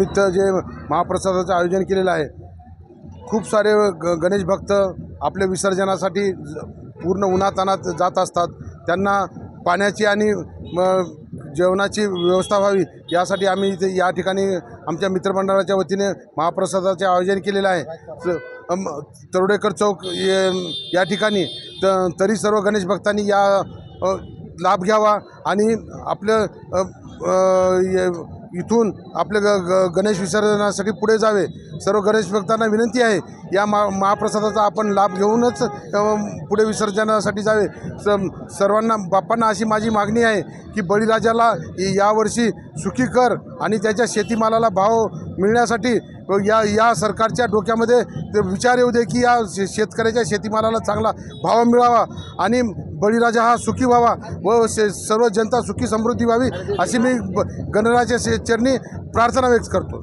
निमित्त जे महाप्रसादाचं आयोजन केलेलं आहे. खूप सारे ग गणेश भक्त आपल्या विसर्जनासाठी ज- पूर्ण उन्हातानात जात असतात. त्यांना पाण्याची आणि जेवणाची व्यवस्था व्हावी यासाठी आम्ही इथे या ठिकाणी आमच्या मित्रमंडळाच्या वतीने महाप्रसादाचे आयोजन केलेलं आहे. तरोडेकर चौक ये- या ठिकाणी त तरी सर्व गणेश भक्तांनी या लाभ घ्यावा आणि आपलं ये- इथून आपल्या ग ग गणेश विसर्जनासाठी पुढे जावे. सर्व गणेश भक्तांना विनंती आहे या मा महाप्रसादाचा आपण लाभ घेऊनच पुढे विसर्जनासाठी जावे. स सर्वांना बाप्पांना अशी माझी मागणी आहे की बळीराजाला यावर्षी सुखी कर आणि त्याच्या शेतीमालाला भाव मिळण्यासाठी या या सरकारच्या डोक्यामध्ये ते विचार येऊ दे की या शे शेतकऱ्याच्या शेतीमालाला चांगला भाव मिळावा आणि बळीराजा हा सुखी व्हावा व शे सर्व जनता सुखी समृद्धी व्हावी अशी मी ब- गणराजाच्या शे- चरणी प्रार्थना व्यक्त करतो.